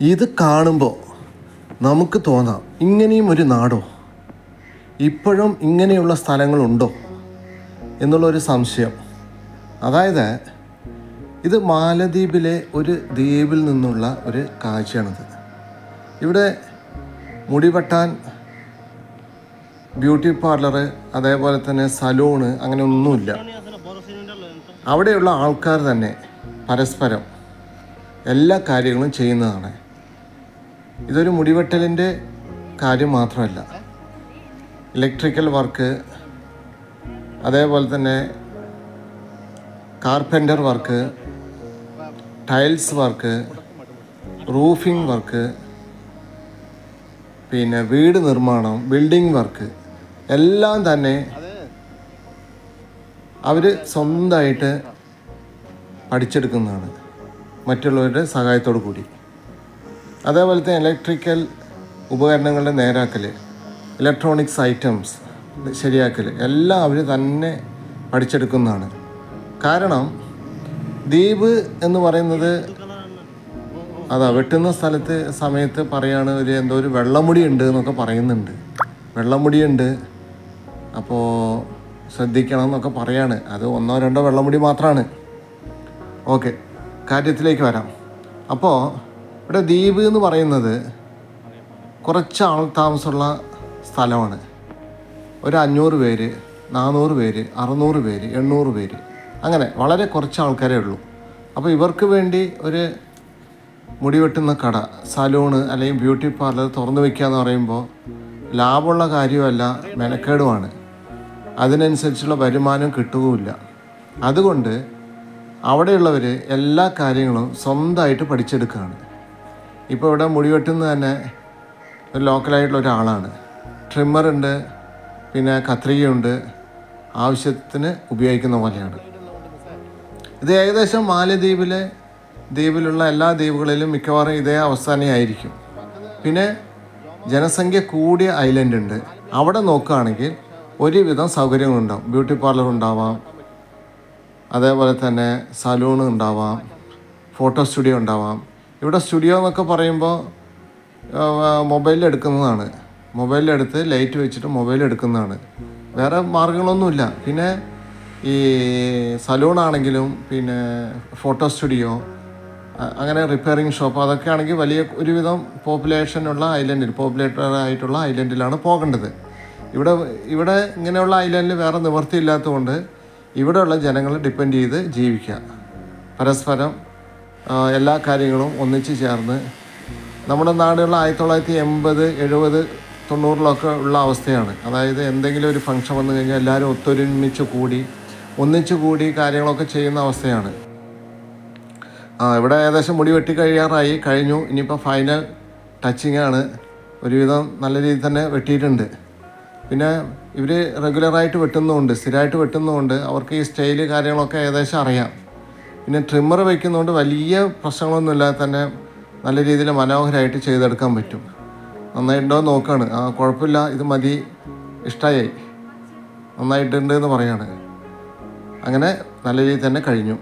ഇത് കാണുമ്പോൾ നമുക്ക് തോന്നാം ഇങ്ങനെയും ഒരു നാടോ? ഇപ്പോഴും ഇങ്ങനെയുള്ള സ്ഥലങ്ങളുണ്ടോ? എന്നുള്ളൊരു സംശയം. അതായത് ഇത് മാലദ്വീപിലെ ഒരു ദ്വീപിൽ നിന്നുള്ള ഒരു കാഴ്ചയാണിത്. ഇവിടെ മുടി വെട്ടാൻ ബ്യൂട്ടി പാർലർ അതേപോലെ തന്നെ സലൂണ് അങ്ങനെ ഒന്നുമില്ല. അവിടെയുള്ള ആൾക്കാർ തന്നെ പരസ്പരം എല്ലാ കാര്യങ്ങളും ചെയ്യുന്നതാണ്. ഇതൊരു മുടിവെട്ടലിന്റെ കാര്യം മാത്രമല്ല. ഇലക്ട്രിക്കൽ വർക്ക് അതേപോലെ തന്നെ carpenter work tiles work roofing work പിന്നെ വീട് നിർമ്മാണം ബിൽഡിംഗ് വർക്ക് എല്ലാം തന്നെ അവർ സ്വന്തമായിട്ട് പഠിച്ചെടുക്കുന്നതാണ്. മറ്റുള്ളവരുടെ സഹായത്തോടു കൂടി. അതേപോലെ തന്നെ ഇലക്ട്രിക്കൽ ഉപകരണങ്ങളുടെ നേരാക്കൽ ഇലക്ട്രോണിക്സ് ഐറ്റംസ് ശരിയാക്കൽ എല്ലാം അവർ തന്നെ പഠിച്ചെടുക്കുന്നതാണ്. കാരണം ദ്വീപ് എന്ന് പറയുന്നത് അതാ വെട്ടുന്ന സ്ഥലത്ത് സമയത്ത് പറയാണ് ഒരു എന്തോ ഒരു വെള്ളമുടി ഉണ്ട് എന്നൊക്കെ പറയുന്നുണ്ട്. വെള്ളമുടി ഉണ്ട് അപ്പോൾ ശ്രദ്ധിക്കണം എന്നൊക്കെ പറയാണ്. അത് ഒന്നോ രണ്ടോ വെള്ളമുടി മാത്രമാണ് ഓക്കെ കാര്യത്തിലേക്ക് വരാം. അപ്പോൾ ഇവിടെ ദ്വീപ് എന്ന് പറയുന്നത് കുറച്ച് ആൾ താമസമുള്ള സ്ഥലമാണ്. ഒരു അഞ്ഞൂറ് പേര് നാനൂറ് പേര് അറുന്നൂറ് പേര് എണ്ണൂറ് പേര്. അങ്ങനെ വളരെ കുറച്ച് ആൾക്കാരേ ഉള്ളൂ. അപ്പോൾ ഇവർക്ക് വേണ്ടി ഒരു മുടി വെട്ടുന്ന കട സലൂണ് അല്ലെങ്കിൽ ബ്യൂട്ടി പാർലർ തുറന്നു വയ്ക്കുക എന്ന് പറയുമ്പോൾ ലാഭമുള്ള കാര്യമല്ല മെനക്കേടുമാണ്. അതിനനുസരിച്ചുള്ള വരുമാനം കിട്ടുകയില്ല. അതുകൊണ്ട് അവിടെയുള്ളവർ എല്ലാ കാര്യങ്ങളും സ്വന്തമായിട്ട് പഠിച്ചെടുക്കുകയാണ്. ഇപ്പോൾ ഇവിടെ മുടി വെട്ടുന്നത് തന്നെ ഒരു ലോക്കലായിട്ടുള്ള ഒരാളാണ്. ട്രിമ്മറുണ്ട് പിന്നെ കത്രികയുണ്ട് ആവശ്യത്തിന് ഉപയോഗിക്കുന്ന പോലെയാണ്. ഇത് ഏകദേശം മാലദ്വീപിലെ ദ്വീപിലുള്ള എല്ലാ ദ്വീപുകളിലും മിക്കവാറും ഇതേ അവസ്ഥ തന്നെയായിരിക്കും. പിന്നെ ജനസംഖ്യ കൂടിയ ഐലൻഡ് ഉണ്ട്. അവിടെ നോക്കുകയാണെങ്കിൽ ഒരുവിധം സൗകര്യങ്ങളുണ്ടാവും ബ്യൂട്ടി പാർലർ ഉണ്ടാവാം അതേപോലെ തന്നെ സലൂൺ ഉണ്ടാവാം ഫോട്ടോ സ്റ്റുഡിയോ ഉണ്ടാവാം. ഇവിടെ സ്റ്റുഡിയോ എന്നൊക്കെ പറയുമ്പോൾ മൊബൈലിൽ എടുക്കുന്നതാണ്. മൊബൈലിലെടുത്ത് ലൈറ്റ് വെച്ചിട്ട് മൊബൈൽ എടുക്കുന്നതാണ്. വേറെ മാർഗങ്ങളൊന്നുമില്ല. പിന്നെ ഈ സലൂൺ ആണെങ്കിലും പിന്നെ ഫോട്ടോ സ്റ്റുഡിയോ അങ്ങനെ റിപ്പയറിംഗ് ഷോപ്പ് അതൊക്കെ ആണെങ്കിൽ വലിയ ഒരുവിധം പോപ്പുലേഷനുള്ള ഐലൻഡിൽ പോപ്പുലേറ്റഡ് ആയിട്ടുള്ള ഐലൻഡിലാണ് പോകേണ്ടത്. ഇവിടെ ഇവിടെ ഇങ്ങനെയുള്ള ഐലൻഡിൽ വേറെ നിവൃത്തിയില്ലാത്തതുകൊണ്ട് ഇവിടെയുള്ള ജനങ്ങൾ ഡിപ്പെൻഡ് ചെയ്ത് ജീവിക്കുക. പരസ്പരം എല്ലാ കാര്യങ്ങളും ഒന്നിച്ച് ചേർന്ന് നമ്മുടെ നാടുകളിൽ ആയിരത്തി തൊള്ളായിരത്തി എൺപത് എഴുപത് തൊണ്ണൂറിലൊക്കെ ഉള്ള അവസ്ഥയാണ്. അതായത് എന്തെങ്കിലും ഒരു ഫംഗ്ഷൻ വന്നു കഴിഞ്ഞാൽ എല്ലാവരും ഒത്തൊരുമിച്ച് കൂടി ഒന്നിച്ച് കൂടി കാര്യങ്ങളൊക്കെ ചെയ്യുന്ന അവസ്ഥയാണ്. ആ ഇവിടെ ഏകദേശം മുടി വെട്ടി കഴിയാറായി കഴിഞ്ഞു. ഇനിയിപ്പോൾ ഫൈനൽ ടച്ചിങ്ങാണ് ഒരുവിധം നല്ല രീതിയിൽ തന്നെ വെട്ടിയിട്ടുണ്ട്. പിന്നെ ഇവർ റെഗുലറായിട്ട് വെട്ടുന്നതുകൊണ്ട് സ്ഥിരമായിട്ട് വെട്ടുന്നതുകൊണ്ട് അവർക്ക് ഈ സ്റ്റൈൽ കാര്യങ്ങളൊക്കെ ഏകദേശം അറിയാം. പിന്നെ ട്രിമ്മർ വയ്ക്കുന്നതുകൊണ്ട് വലിയ പ്രശ്നങ്ങളൊന്നുമില്ലാതെ തന്നെ നല്ല രീതിയിൽ മനോഹരമായിട്ട് ചെയ്തെടുക്കാൻ പറ്റും. നന്നായിട്ടുണ്ടോ നോക്കുകയാണ് ആ കുഴപ്പമില്ല. ഇത് മതി. ഇഷ്ടമായി നന്നായിട്ടുണ്ട് എന്ന് പറയാണ്. അങ്ങനെ നല്ല രീതിയിൽ തന്നെ കഴിഞ്ഞു.